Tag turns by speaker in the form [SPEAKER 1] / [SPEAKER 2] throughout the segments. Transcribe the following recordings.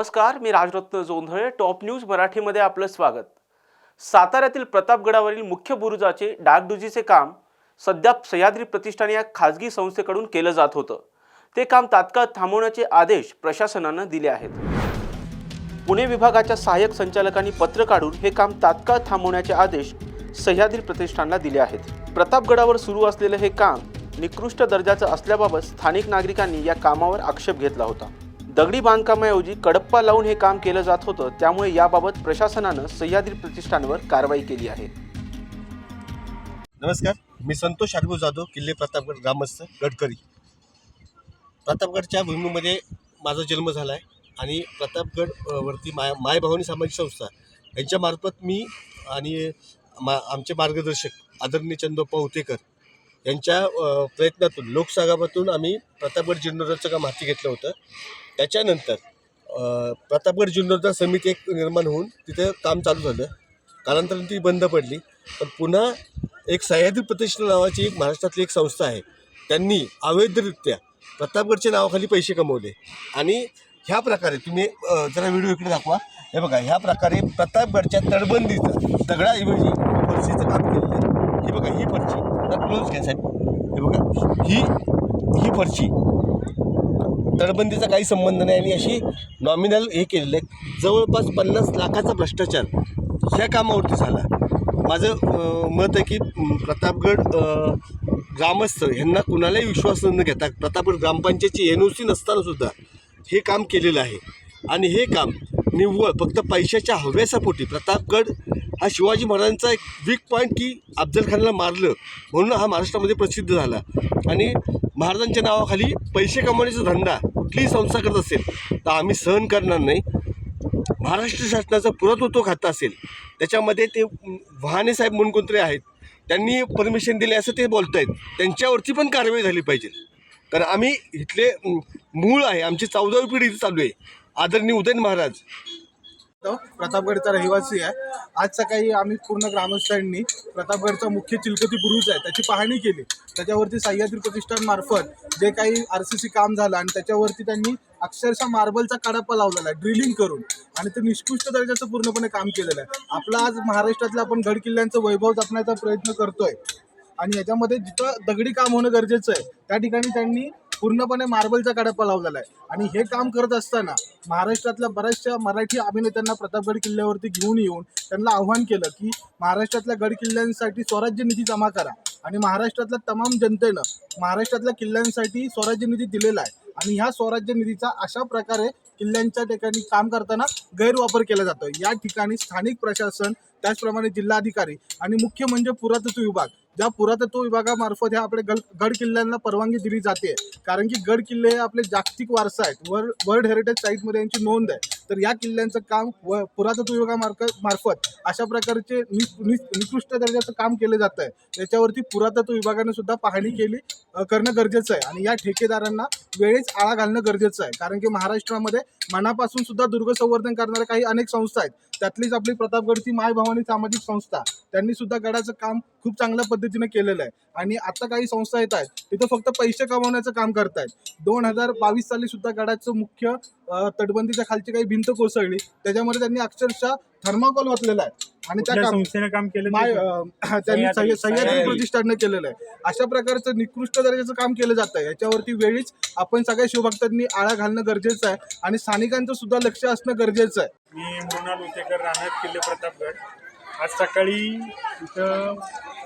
[SPEAKER 1] नमस्कार मी Rajratna Jondhale top news मराठीमध्ये आपलं स्वागत. साताऱ्यातील प्रतापगडावरील मुख्य बुरुजाचे डागडुजीचे काम सध्या सह्याद्री प्रतिष्ठान या खाजगी संस्थेकडून केलं जात होतं. ते काम तात्काळ थांबवण्याचे आदेश प्रशासनानं दिले आहेत. पुणे विभागाच्या सहाय्यक संचालकांनी पत्र काढून हे काम तात्काळ थांबवण्याचे आदेश सह्याद्री प्रतिष्ठानला दिले आहेत. प्रतापगडावर सुरू असलेलं हे काम निकृष्ट दर्जाचं असल्याबाबत स्थानिक नागरिकांनी या कामावर आक्षेप घेतला होता. दगडी बांधकामाऐवजी कडप्पा लावून हे काम केलं जात होतं त्यामुळे याबाबत प्रशासनानं सह्याद्री प्रतिष्ठानवर कारवाई केली आहे.
[SPEAKER 2] नमस्कार मी संतोष आरगू जाधव किल्ले प्रतापगड ग्रामस्थ गडकरी. प्रतापगडच्या भूमीमध्ये माझा जन्म झाला आहे आणि प्रतापगड वरती माय मायभवानी सामाजिक संस्था यांच्यामार्फत मी आणि मा आमचे मार्गदर्शक आदरणीय चंदोप्पा उतेकर यांच्या प्रयत्नातून लोकसहभागातून आम्ही प्रतापगड जीर्णोद्धारचं काम हाती घेतलं होतं. त्याच्यानंतर प्रतापगड जीर्णोद्धार समिती एक निर्माण होऊन तिथं काम चालू झालं. कालांतराने ती बंद पडली. पण पुन्हा एक सह्याद्री प्रतिष्ठान नावाची एक महाराष्ट्रातली एक संस्था आहे. त्यांनी अवैधरित्या प्रतापगडच्या नावाखाली पैसे कमवले. आणि ह्या प्रकारे तुम्ही जरा व्हिडिओ इकडे दाखवा. हे बघा ह्या प्रकारे प्रतापगडच्या तडबंदीचं दगडाऐवजी पर्सीचं काम केलेलं आहे. ही बघा ही पर्ची क्लोज घ्या साहेब. हे बघा ही ही पर्ची तटबंदीचा काही संबंध नाही आणि अशी नॉमिनल हे केलेलं आहे जवळपास पन्नास लाखाचा भ्रष्टाचार ह्या कामावरती झाला. माझं मत आहे की प्रतापगड ग्रामस्थ ह्यांना कुणालाही विश्वास न घेता प्रतापगड ग्रामपंचायतची एन ओ सी नसतानासुद्धा हे काम केलेलं आहे. आणि हे काम निव्वळ फक्त पैशाच्या हव्यासापोटी प्रतापगड हा शिवाजी महाराजांचा एक वीक पॉईंट की अफजल खानला मारलं म्हणून हा महाराष्ट्रामध्ये प्रसिद्ध झाला. आणि महाराजांच्या नावाखाली पैसे कमवण्याचा धंदा कुठलीही संस्था करत असेल तर आम्ही सहन करणार नाही. महाराष्ट्र शासनाचं पुरातत्व खातं असेल त्याच्यामध्ये ते वहाने साहेब म्हणून आहेत त्यांनी परमिशन दिले असं ते बोलत आहेत त्यांच्यावरती पण कारवाई झाली पाहिजे. कारण आम्ही इथले मूळ आहे आमची चौदावी पिढी इथे चालू आहे. आदरणीय उदयन महाराज
[SPEAKER 3] प्रतापगडचा रहिवासी आहे. आज सकाळी आम्ही पूर्ण ग्रामस्थांनी प्रतापगडचा मुख्य चिलकती बुरुज आहे त्याची पाहणी केली. त्याच्यावरती सह्याद्री प्रतिष्ठानमार्फत जे काही आर सी सी काम झालं आणि त्याच्यावरती त्यांनी अक्षरशः मार्बलचा कडापा लावलेला आहे ड्रिलिंग करून. आणि ते निष्कृष्ट दर्जाचं पूर्णपणे काम केलेलं आहे. आपला आज महाराष्ट्रातल्या आपण गड किल्ल्यांचं वैभव जपण्याचा प्रयत्न करतोय. आणि याच्यामध्ये जिथं दगडी काम होणं गरजेचं आहे त्या ठिकाणी त्यांनी पूर्णपणे मार्बलचा कडप्पा लावलेला आहे आणि हे काम करत असताना महाराष्ट्रातल्या बऱ्याचशा मराठी अभिनेत्यांना प्रतापगड किल्ल्यावरती घेऊन येऊन त्यांना आव्हान केलं की महाराष्ट्रातल्या गड किल्ल्यांसाठी स्वराज्य निधी जमा करा. आणि महाराष्ट्रातल्या तमाम जनतेनं महाराष्ट्रातल्या किल्ल्यांसाठी स्वराज्य निधी दिलेला आहे. आणि ह्या स्वराज्य निधीचा अशा प्रकारे किल्ल्यांच्या ठिकाणी काम करताना गैरवापर केला जातो या ठिकाणी स्थानिक प्रशासन त्याचप्रमाणे जिल्हाधिकारी आणि मुख्य म्हणजे पुरातत्व विभाग ज्या पुरातत्व विभागामार्फत ह्या आपल्या गड गड किल्ल्यांना परवानगी दिली जाते. कारण की गड किल्ले हे आपले जागतिक वारसा आहेत. वर्ल्ड वर्ल्ड हेरिटेज साईटमध्ये यांची नोंद आहे. तर या किल्ल्यांचं काम व पुरातत्व विभागामार्फत मार्फत अशा प्रकारचे नि निकृष्ट दर्जाचं काम केलं जात आहे त्याच्यावरती पुरातत्व विभागाने सुद्धा पाहणी केली करणं गरजेचं आहे. आणि या ठेकेदारांना वेळेच आळा घालणं गरजेचं आहे. कारण की महाराष्ट्रामध्ये मनापासून सुद्धा दुर्ग संवर्धन करणाऱ्या काही अनेक संस्था आहेत. त्यातलीच आपली प्रतापगडची माय भवानी सामाजिक संस्था. त्यांनी सुद्धा गडाचं काम खूप चांगल्या पद्धतीने केलेलं आहे. आणि आता काही संस्था येत आहेत तिथं फक्त पैसे कमावण्याचं काम करतायत. दोन हजार बावीस साली सुद्धा गडाचं मुख्य तटबंदीच्या खालची काही भिंत कोसळली. त्याच्यामध्ये त्यांनी अक्षरशः थर्माकोल ओतलेला आहे. आणि त्या
[SPEAKER 4] संस्थेने काम केलं
[SPEAKER 3] त्यांनी सह्य- सह्याद्री. प्रतिष्ठाननं केलेलं आहे. अशा प्रकारचं निकृष्ट दर्जाचं काम केलं जातं आहे. याच्यावरती वेळीच आपण सगळ्या शिवभक्तांनी आळा घालणं गरजेचं आहे आणि स्थानिकांचं सुद्धा लक्ष असणं गरजेचं आहे.
[SPEAKER 4] मी मृणाल उतेकर राहणार किल्ले प्रतापगड. आज सकाळी इथं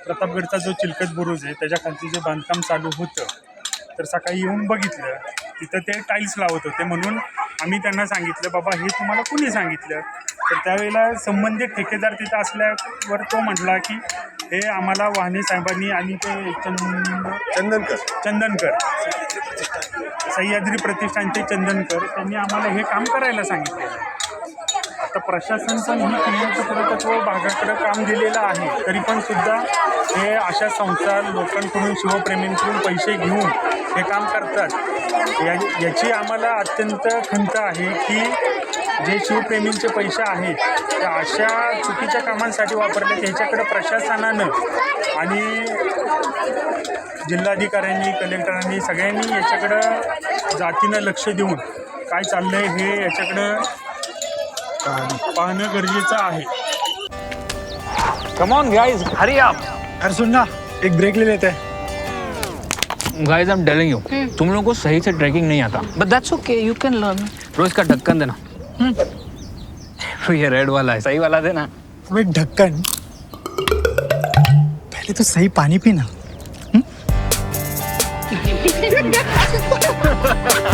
[SPEAKER 4] प्रतापगडचा जो चिलकत बुरुज आहे त्याच्या खालती जे बांधकाम चालू होतं तर सकाळी येऊन बघितलं तिथं ते टाईल्स लावत होते. म्हणून आम्ही त्यांना सांगितलं बाबा हे तुम्हाला कुणी सांगितलं? तर त्यावेळेला संबंधित ठेकेदार तिथं असल्यावर तो म्हटला की हे आम्हाला वाहने साहेबांनी आणि ते चंद
[SPEAKER 2] चंदनकर.
[SPEAKER 4] चंदनकर. सह्याद्री प्रतिष्ठानचे चंदनकर त्यांनी आम्हाला हे काम करायला सांगितलेलं आहे. आता प्रशासन पण ही क्रियांचं पुरातत्व भागाकडे काम दिलेलं आहे तरी पण सुद्धा हे अशा संस्था लोकांकडून शिवप्रेमींकडून पैसे घेऊन हे काम करतात. या याची आम्हाला अत्यंत खंत आहे की जे शिवप्रेमींचे पैसे आहेत त्या अशा चुकीच्या कामांसाठी वापरले ह्याच्याकडे प्रशासनानं आणि जिल्हाधिकाऱ्यांनी कलेक्टरांनी सगळ्यांनी याच्याकडं जातीनं लक्ष देऊन काय चाललं आहे हे याच्याकडं पाहणं गरजेचं आहे.
[SPEAKER 5] कम ऑन गाइस हरी आप
[SPEAKER 3] अरे सुन ना एक ब्रेक ले लेते. हैं
[SPEAKER 5] guys I am telling you तुम लोगों को सही से ट्रैकिंग नहीं आता. But that's okay you can learn रोज का ढक्कन देना. तो ये रेड वाला है सही वाला देना.
[SPEAKER 6] एक ढक्कन पहले तो सही पानी पीना.